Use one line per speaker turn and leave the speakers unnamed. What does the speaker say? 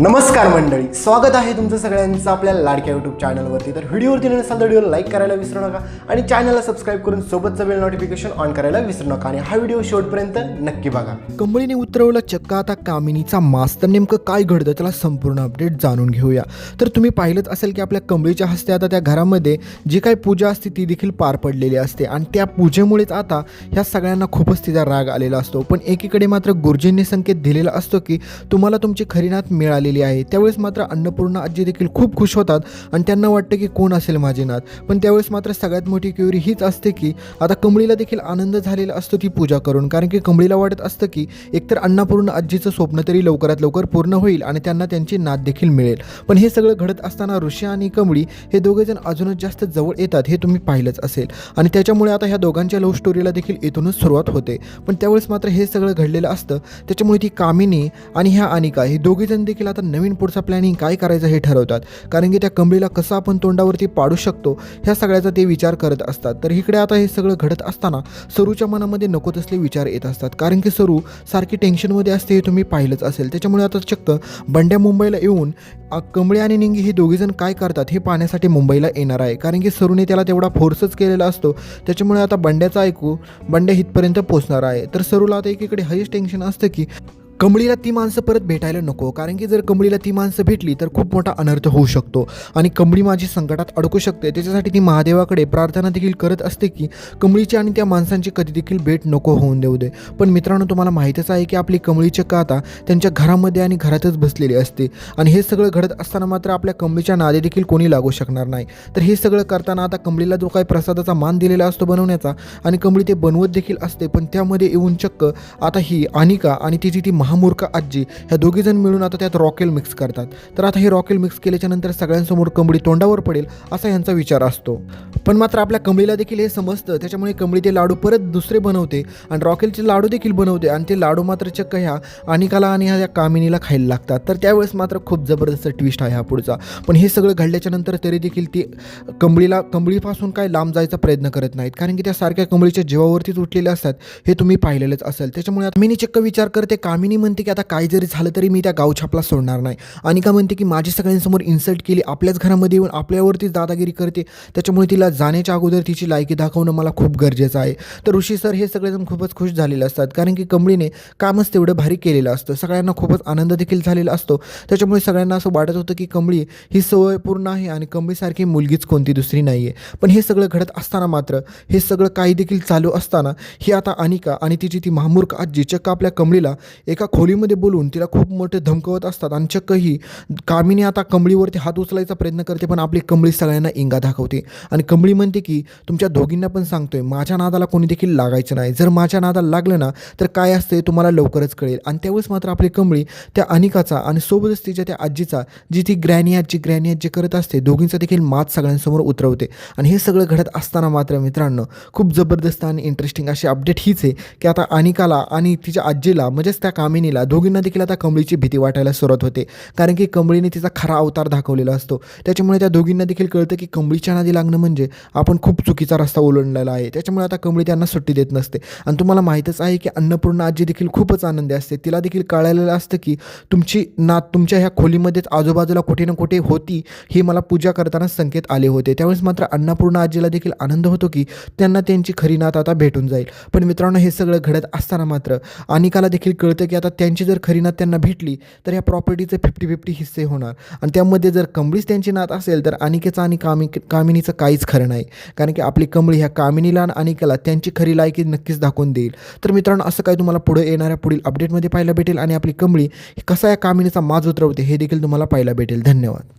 नमस्कार मंडळी स्वागत आहे तुमचं सगळ्यांचं आपल्या लाडक्या यूट्यूब चॅनलवरती तर व्हिडिओवरती नसाल तर व्हिडिओ लाईक करायला विसरू नका आणि चॅनलला सबस्क्राईब करून सोबतचं बेल नोटिफिकेशन ऑन करायला विसरू नका. आणि हा व्हिडिओ शेवटपर्यंत नक्की बघा.
कंबळीने उतरवलं चक्क आता कामिनीचा मास तर नेमकं काय घडतं त्याला संपूर्ण अपडेट जाणून घेऊया. तर तुम्ही पाहिलंच असेल की आपल्या कंबळीच्या हस्ते आता त्या घरामध्ये जी काही पूजा असते ती देखील पार पडलेली असते. आणि त्या पूजेमुळेच आता ह्या सगळ्यांना खूपच तिचा राग आलेला असतो. पण एकीकडे मात्र गुरुजींनी संकेत दिलेला असतो की तुम्हाला तुमची खरी नात आलेली आहे. त्यावेळेस मात्र अन्नपूर्णा आजी देखील खूप खुश होतात आणि त्यांना वाटतं की कोण असेल माझे नात. पण त्यावेळेस मात्र सगळ्यात मोठी क्युरी हीच असते की आता कंबळीला देखील आनंद झालेला असतो ती पूजा करून. कारण की कंबळीला वाटत असतं की एकतर अन्नपूर्ण आजीचं स्वप्न तरी लवकरात लवकर पूर्ण होईल आणि त्यांना त्यांची नात देखील मिळेल. पण हे सगळं घडत असताना ऋषी आणि कमळी हे दोघेजण अजूनच जास्त जवळ येतात हे तुम्ही पाहिलंच असेल. आणि त्याच्यामुळे आता ह्या दोघांच्या लव्ह स्टोरीला देखील इथूनच सुरुवात होते. पण त्यावेळेस मात्र हे सगळं घडलेलं असतं. त्याच्यामुळे ती कामिनी आणि ह्या अनिका हे दोघेजण देखील आता आता नवीन पुढचा प्लॅनिंग काय करायचं हे ठरवतात. कारण की त्या कंबळीला कसं आपण तोंडावरती पाडू शकतो ह्या सगळ्याचा ते विचार करत असतात. तर इकडे आता हे सगळं घडत असताना सरूच्या मनामध्ये नको तसले विचार येत असतात. कारण की सरू सारखी टेन्शनमध्ये असते हे तुम्ही पाहिलंच असेल. त्याच्यामुळे आता चक्क बंड्या मुंबईला येऊन कंबळे कंबळी आणि निंगी ही दोघीजण काय करतात हे पाहण्यासाठी मुंबईला येणार आहे. कारण की सरूने त्याला तेवढा फोर्सच केलेला असतो. त्याच्यामुळे आता बंड्याचं ऐकू बंड्या हितपर्यंत पोहोचणार आहे. तर सरूला आता एकीकडे हायस्ट टेन्शन असतं की कंबळीला ती माणसं परत भेटायला नको कारण की जर कंबळीला ती माणसं भेटली तर खूप मोठा अनर्थ होऊ शकतो. आणि कंबळी माझी संकटात अडकू शकते. त्याच्यासाठी ती महादेवाकडे प्रार्थना देखील करत असते की कंबळीची आणि त्या माणसांची कधी देखील भेट नको होऊन देऊ दे. पण मित्रांनो तुम्हाला माहीतच आहे की आपली कंबळी चक्का आता त्यांच्या घरामध्ये आणि घरातच बसलेली असते. आणि हे सगळं घडत असताना मात्र आपल्या कमळीच्या नादे देखील कोणी लागू शकणार नाही. तर हे सगळं करताना आता कंबळीला जो काही प्रसादाचा मान दिलेला असतो बनवण्याचा आणि कंबळी ते बनवत देखील असते पण त्यामध्ये येऊन चक्क आता ही अनिका आणि तिची ती महामूर्ख आजी ह्या दोघीजण मिळून आता त्यात रॉकेल मिक्स करतात. तर आता हे रॉकेल मिक्स केल्याच्यानंतर सगळ्यांसमोर कंबळी तोंडावर पडेल असा यांचा विचार असतो. पण मात्र आपल्या कंबळीला देखील हे समजतं. त्याच्यामुळे कंबळी ते लाडू परत दुसरे बनवते आणि रॉकेलचे लाडू देखील बनवते आणि ते लाडू मात्र चक्क ह्या अनिकाला आणि ह्या कामिनीला खायला लागतात. तर त्यावेळेस मात्र खूप जबरदस्त ट्विस्ट आहे हा पुढचा. पण हे सगळं घडल्याच्या नंतर तरी देखील ती कंबळीला कंबळीपासून काय लांब जायचा प्रयत्न करत नाहीत. कारण की त्या सारख्या कंबळीच्या जीवावरतीच उठलेल्या असतात हे तुम्ही पाहिलेलंच असेल. त्याच्यामुळे कामिनी चक्क विचार करते. कामिनी म्हणते की आता काय जरी झालं तरी मी त्या गावछापला सोडणार नाही. अनिका म्हणते की माझी सगळ्यांसमोर इन्सल्ट केली आपल्याच घरामध्ये येऊन आपल्यावरतीच दादागिरी करते. त्याच्यामुळे तिला जाण्याच्या अगोदर तिची लायकी दाखवणं मला खूप गरजेचं आहे. तर ऋषी सर हे सगळेजण खूपच खुश झालेले असतात. कारण की कंबळीने कामच तेवढं भारी केलेलं असतं. सगळ्यांना खूपच आनंद देखील झालेला असतो. त्याच्यामुळे सगळ्यांना असं वाटत होतं की कंबळी ही सवय पूर्ण आहे आणि कंबळीसारखी मुलगीच कोणती दुसरी नाही आहे पण हे सगळं घडत असताना मात्र हे सगळं काही देखील चालू असताना ही आता अनिका आणि तिची ती महामूर्ख आजी चक्क आपल्या कंबळीला एका खोलीमध्ये बोलून तिला खूप मोठे धमकवत असतात. आणि चक्क ही कामिनी आता कंबळीवरती हात उचलायचा प्रयत्न करते पण आपली कंबळी सगळ्यांना इंगा दाखवते. आणि कंबळी म्हणते की तुमच्या दोघींना पण सांगतोय माझ्या नादाला कोणी देखील लागायचं नाही. जर माझ्या नादाला लागलं ना तर काय असते तुम्हाला लवकरच कळेल. आणि त्यावेळेस मात्र आपली कंबळी त्या अनिकाचा आणि सोबतच तिच्या त्या आजीचा जी ती ग्रॅनी आजी ग्रॅनी आजी करत असते दोघींचा देखील मात सगळ्यांसमोर उतरवते. आणि हे सगळं घडत असताना मात्र मित्रांनो खूप जबरदस्त आणि इंटरेस्टिंग अशी अपडेट हीच आहे की आता अनिकाला आणि तिच्या आजीला म्हणजेच त्या कामी कामिनीला दोघींना देखील आता कंबळीची भीती वाटायला सुरुवात होते. कारण की कमळीने तिचा खरा अवतार दाखवलेला असतो. त्याच्यामुळे त्या दोघींना देखील कळतं की कंबळीच्या नादी लागणं म्हणजे आपण खूप चुकीचा रस्ता ओलांडलेला आहे. त्याच्यामुळे आता कंबळी त्यांना सुट्टी देत नसते. आणि तुम्हाला माहीतच आहे की अन्नपूर्णा आजी देखील खूपच आनंदी असते. तिला देखील कळलेलं असतं की तुमची नात तुमच्या ह्या खोलीमध्येच आजूबाजूला कुठे ना कुठे होती हे मला पूजा करताना संकेत आले होते. त्यावेळेस मात्र अन्नपूर्णा आजीला देखील आनंद होतो की त्यांना त्यांची खरी नात आता भेटून जाईल. पण मित्रांनो हे सगळं घडत असताना मात्र अनिकाला देखील कळतं की आता त्यांची जर खरी नात त्यांना भेटली तर या प्रॉपर्टीचे फिफ्टी फिफ्टी हिस्से होणार. आणि त्यामध्ये जर कंबळीच त्यांची नात असेल तर अनिकेचा आणि कामी कामिनीचं काहीच खरं नाही. कारण की आपली कंबळी ह्या कामिनीला आणि अनिकेला त्यांची खरी लायकी नक्कीच दाखवून देईल. तर मित्रांनो असं काही तुम्हाला पुढे येणाऱ्या पुढील अपडेटमध्ये पाहायला भेटेल. आणि आपली कंबळी ही कसा या कामिनीचा माज उतरवते हे देखील तुम्हाला पाहायला भेटेल. धन्यवाद.